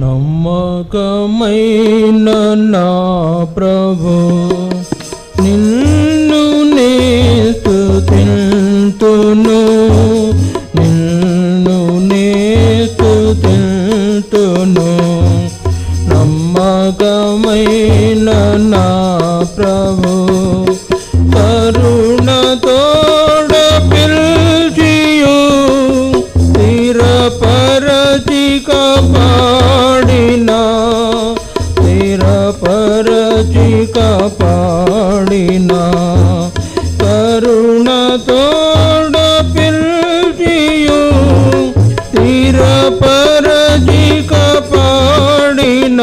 నమ్మకమైన నా ప్రభు నిన్ను నే తింటును. నిన్ను నే తింటును. నమ్మకమైన నా ప్రభు కరుణతోడ పిల్చియు స్థిరపరచి పా కాపాడిన కరుణతోడ పిల్చియు స్థిరపరచి కాపాడిన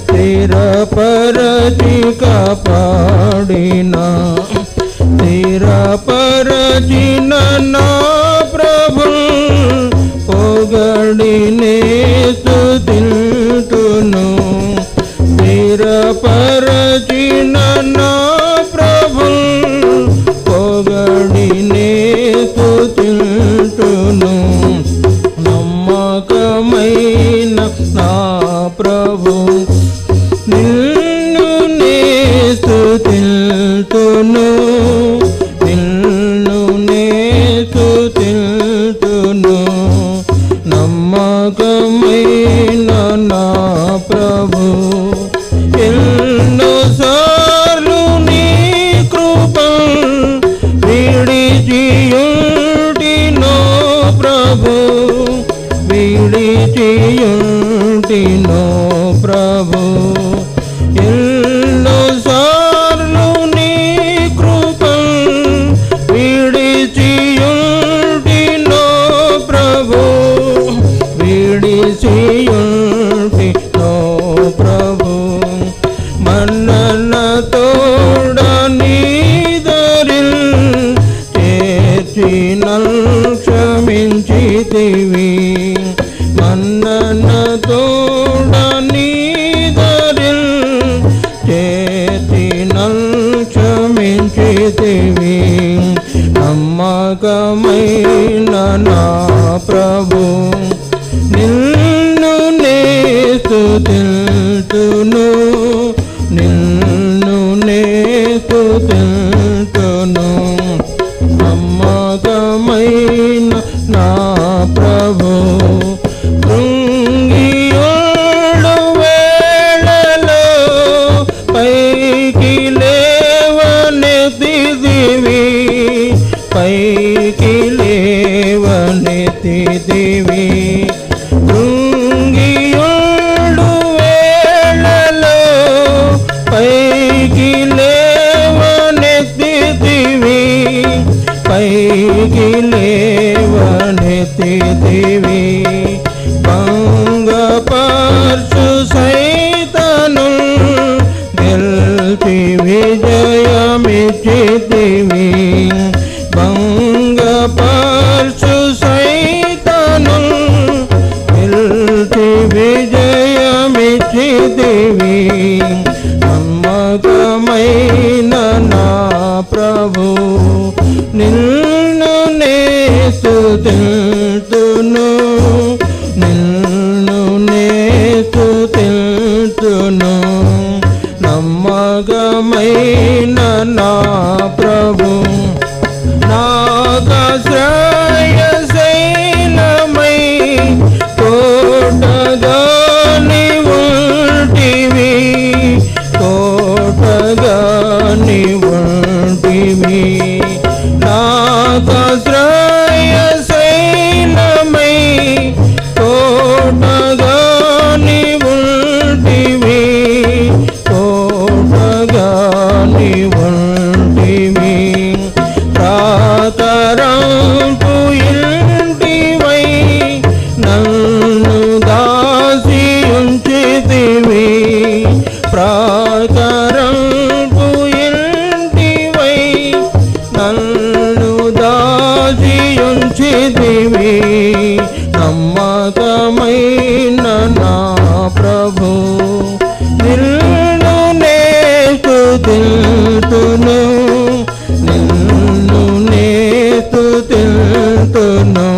స్థిరపరచి కాపాడిన స్థిరపరచిన నా ప్రభు నిన్ను నే స్తుతిల్తును నిన్ను నే స్తుతిల్తును నమ్మకమైన నా ప్రభు. ఎన్నో సార్లు నీ కృప విడిచియుంటినో ప్రభు. విడిచియుంటినో నమ్మకమైన నా ప్రభు. నిన్ను నే స్తుతిల్తును నిన్ను నే స్తుతిల్తును నమ్మకమైన నా పైకి లేవనెత్తిదివి కృంగియోడు వేళలో పైకి లేవనెత్తిదివి పైకి లేవనెత్తిదివి దేవి. గెల్చి విజయమిచ్చితివి నమ్మకమైన నా ప్రభు నిన్ను నే స్తుతిల్తును నిన్ను నే స్తుతిల్తును నమ్మకమైన నా ప్రభు నాగ में నమ్మకమైన నా ప్రభు. నిన్ను నే స్తుతిల్తును నిన్ను నే స్తుతిల్తును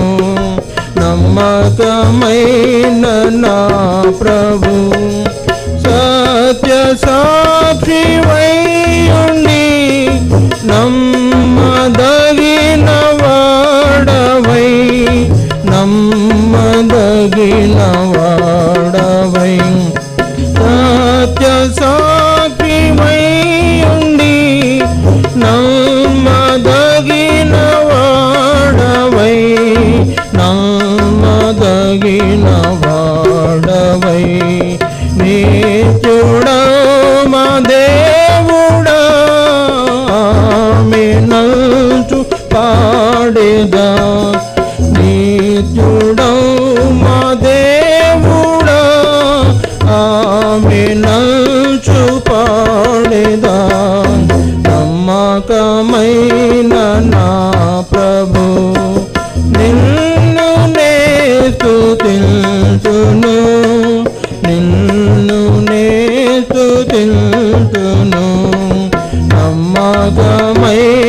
నమ్మకమైన నా ప్రభు. సత్య సాక్షి వై వాడవై మా దేవుడా మినల్చు పాడేదా. నీచుడా మా దేవుడా ఆమెనల్చు పాడేదా. నమ్మకమైన నా ప్రభు నిన్ను నే స్తుతింతును है